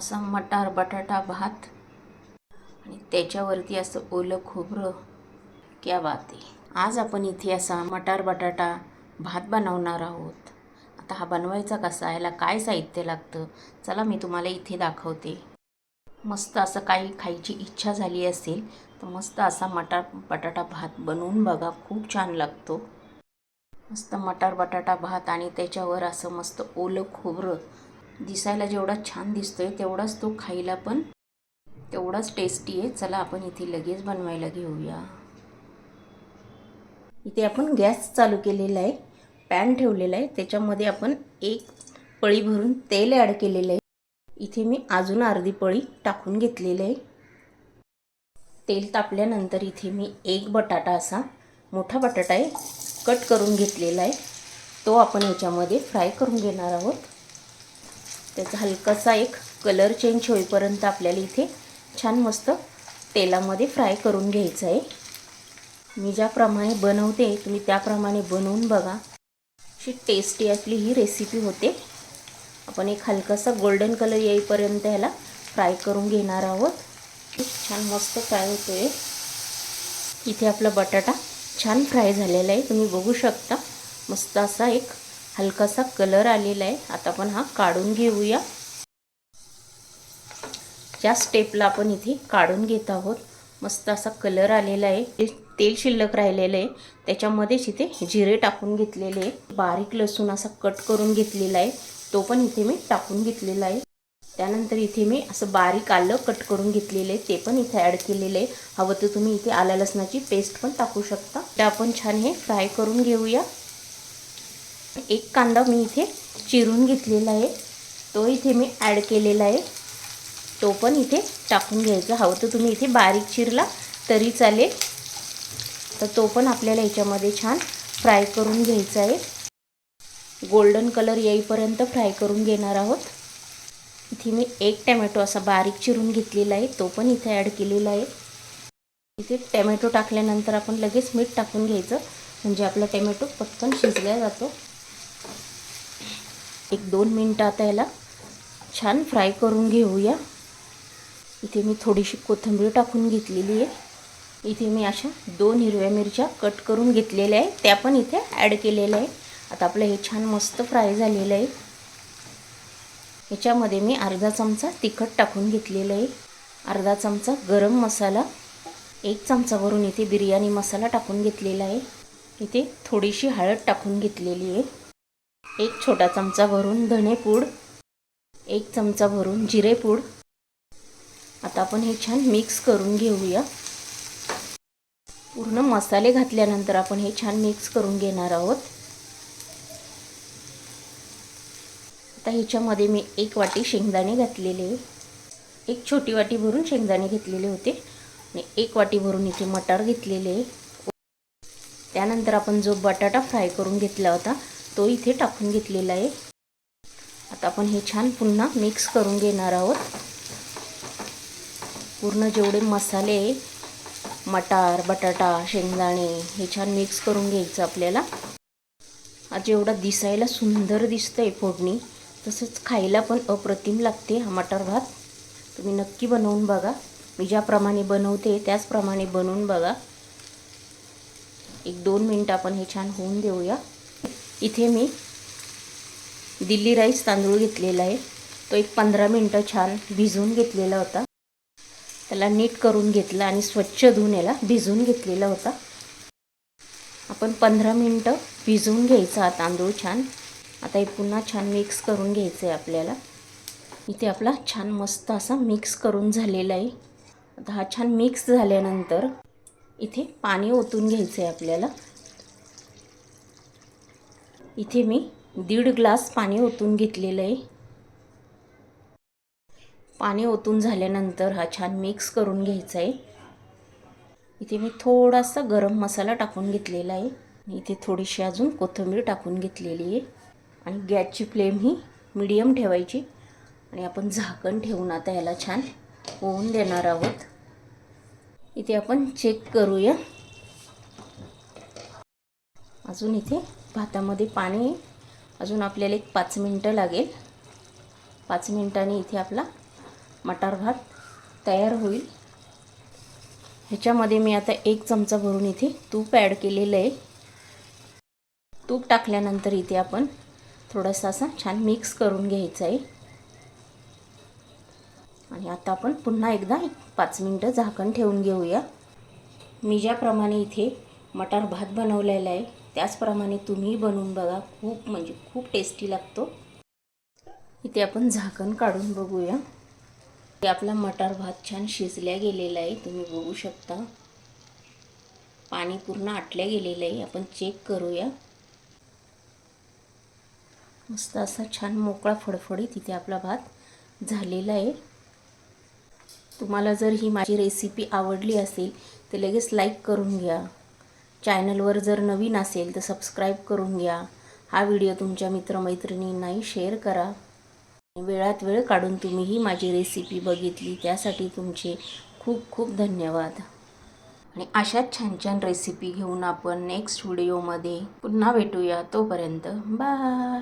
असा मटार बटाटा भात आणि त्याच्यावरती असं ओलं खोबरं. क्या बात आहे. आज आपण इथे असा मटार बटाटा भात बनवणार आहोत. आता हा बनवायचा कसा याला काय साहित्य लागतं? चला मी तुम्हाला इथे दाखवते. मस्त असं काही खायची इच्छा झाली असेल तर मस्त असा मटार बटाटा भात बनवून बघा. खूप छान लागतो. मस्त मटार बटाटा भात आणि त्याच्यावर असं मस्त ओलं खोबरं दिसायला जेवढा छान दिसतो आहे तेवढाच तो खायला पण तेवढाच टेस्टी आहे. चला आपण इथे लगेच बनवायला घेऊया. इथे आपण गॅस चालू केलेला आहे पॅन ठेवलेला आहे. त्याच्यामध्ये आपण एक पळी भरून तेल ॲड केलेलं आहे. इथे मी अजून अर्धी पळी टाकून घेतलेली आहे. तेल तापल्यानंतर इथे मी एक बटाटा असा मोठा बटाटा आहे कट करून घेतलेला आहे. तो आपण याच्यामध्ये फ्राय करून घेणार आहोत. त्याचा हलकासा एक कलर चेंज होईपर्यंत आपल्याला इथे छान मस्त तेलामध्ये फ्राय करून घ्यायचं आहे. मी ज्याप्रमाणे बनवते तुम्ही त्याप्रमाणे बनवून बघा. अशी टेस्टी आपली ही रेसिपी होते. आपण एक हलकासा गोल्डन कलर येईपर्यंत ह्याला फ्राय करून घेणार आहोत. छान मस्त फ्राय होतो आहे इथे आपला बटाटा छान फ्राय झालेला आहे. तुम्ही बघू शकता. मस्त असा एक हलकासा कलर आलेला आहे. आता आपण हा काढून घेऊया. ज्या स्टेपला आपण इथे काढून घेत आहोत मस्त असा कलर आलेला आहे. तेल शिल्लक राहिलेलं आहे. त्याच्यामध्येच इथे जिरे टाकून घेतलेले आहे. बारीक लसूण असा कट करून घेतलेला आहे. तो पण इथे मी टाकून घेतलेला आहे. त्यानंतर इथे मी असं बारीक आलं कट करून घेतलेलं आहे. ते पण इथे ॲड केलेलं आहे. हवं तर तुम्ही इथे आल्या लसणाची पेस्ट पण टाकू शकता. ते आपण छान हे फ्राय करून घेऊया. एक कांदा मी इथे चिरून घेतलेला आहे. तो इथे मी ॲड केलेला आहे. तो पण इथे टाकून घ्यायचा. हवं तर तुम्ही इथे बारीक चिरला तरी चालेल. तर तो पण आपल्याला याच्यामध्ये छान फ्राय करून घ्यायचा आहे. गोल्डन कलर येईपर्यंत फ्राय करून घेणार आहोत. इथे मी एक टॅमॅटो असा बारीक चिरून घेतलेला आहे. तो पण इथे ॲड केलेला आहे. इथे टॅमॅटो टाकल्यानंतर आपण लगेच मीठ टाकून घ्यायचं. म्हणजे आपला टॅमॅटो पटकन शिजला जातो. एक दोन मिनटं आता याला छान फ्राय करून घेऊया. इथे मी थोडीशी कोथिंबीर टाकून घेतलेली आहे. इथे मी अशा दोन हिरव्या मिरच्या कट करून घेतलेल्या आहे त्या पण इथे ॲड केलेल्या आहे आता आपलं हे छान मस्त फ्राय झालेलं आहे. याच्यामध्ये मी अर्धा चमचा तिखट टाकून घेतलेलं आहे. अर्धा चमचा गरम मसाला एक चमचा भरून इथे बिर्याणी मसाला टाकून घेतलेला आहे. इथे थोडीशी हळद टाकून घेतलेली आहे. एक छोटा चमचा भरून धणेपूड एक चमचा भरून जिरेपूड आता आपण हे छान मिक्स करून घेऊया. पूर्ण मसाले घातल्यानंतर आपण हे छान मिक्स करून घेणार आहोत. आता ह्याच्यामध्ये मी एक वाटी शेंगदाणे घातलेले एक छोटी वाटी भरून शेंगदाणे घेतलेले होते आणि एक वाटी भरून इथे मटार घेतलेले त्यानंतर आपण जो बटाटा फ्राय करून घेतला होता तो इथे टाकून घेतलेला आहे. आता आपण हे छान पुन्हा मिक्स करून घेणार आहोत. पूर्ण जेवढे मसाले मटार बटाटा शेंगदाणे हे छान मिक्स करून घ्यायचं आपल्याला. आज जेवढा दिसायला सुंदर दिसतं आहे फोडणी. तसंच खायला पण अप्रतिम लागते हा मटार भात. तुम्ही नक्की बनवून बघा. मी ज्याप्रमाणे बनवते त्याचप्रमाणे बनवून बघा. एक दोन मिनटं आपण हे छान होऊन देऊया. इथे मी दिल्ली राईस तांदूळ घेतलेला आहे. तो एक पंधरा मिनटं छान भिजवून घेतलेला होता. त्याला नीट करून घेतला आणि स्वच्छ धुवून याला भिजवून घेतलेला होता. आपण पंधरा मिनटं भिजवून घ्यायचा हा तांदूळ छान. आता हे पुन्हा छान मिक्स करून घ्यायचं आहे आपल्याला. इथे आपला छान मस्त असा मिक्स करून झालेला आहे. आता हा छान मिक्स झाल्यानंतर इथे पाणी ओतून घ्यायचं आहे आपल्याला. इथे मी दीड ग्लास पाणी ओतून घेतलेलं आहे. पाणी ओतून झाल्यानंतर हा छान मिक्स करून घ्यायचा आहे. इथे मी थोडासा गरम मसाला टाकून घेतलेला आहे. इथे थोडीशी अजून कोथिंबीर टाकून घेतलेली आहे. आणि गॅसची फ्लेम ही मिडियम ठेवायची. आणि आपण झाकण ठेवून आता याला छान होऊन देणार आहोत. इथे आपण चेक करूया. अजून इथे भातामध्ये पाणी. अजून आपल्याला एक पाच मिनटं लागेल. पाच मिनटांनी इथे आपला मटार भात तयार होईल. ह्याच्यामध्ये मी आता एक चमचा भरून इथे तूप ॲड केलेलं आहे. तूप टाकल्यानंतर इथे आपण थोडासा असा छान मिक्स करून घ्यायचा आहे. आणि आता आपण पुन्हा एकदा एक पाच मिनटं झाकण ठेवून घेऊया. मी ज्याप्रमाणे इथे मटार भात बनवलेला आहे त्याचप्रमाणे तुम्ही बनवून बघा. खूप म्हणजे खूप टेस्टी लागतो. इथे आपण झाकण काढून बघूया. ते आपला मटार भात छान शिजल्या गेलेला आहे. तुम्ही बघू शकता. पाणी पूर्ण आटल्या गेलेलं आहे. आपण चेक करूया. मस्त असा छान मोकळा फडफडीत इथे आपला भात झालेला आहे. तुम्हाला जर ही माझी रेसिपी आवडली असेल तर लगेच लाईक करून घ्या. चॅनलवर जर नवीन असेल तर सबस्क्राईब करून घ्या. हा व्हिडिओ तुमच्या मित्रमैत्रिणींनाही शेअर करा. वेळात वेळ काढून तुम्ही ही माझी रेसिपी बघितली त्यासाठी तुमचे खूप खूप धन्यवाद. आणि अशाच छान छान रेसिपी घेऊन आपण नेक्स्ट व्हिडिओमध्ये पुन्हा भेटूया. तोपर्यंत बाय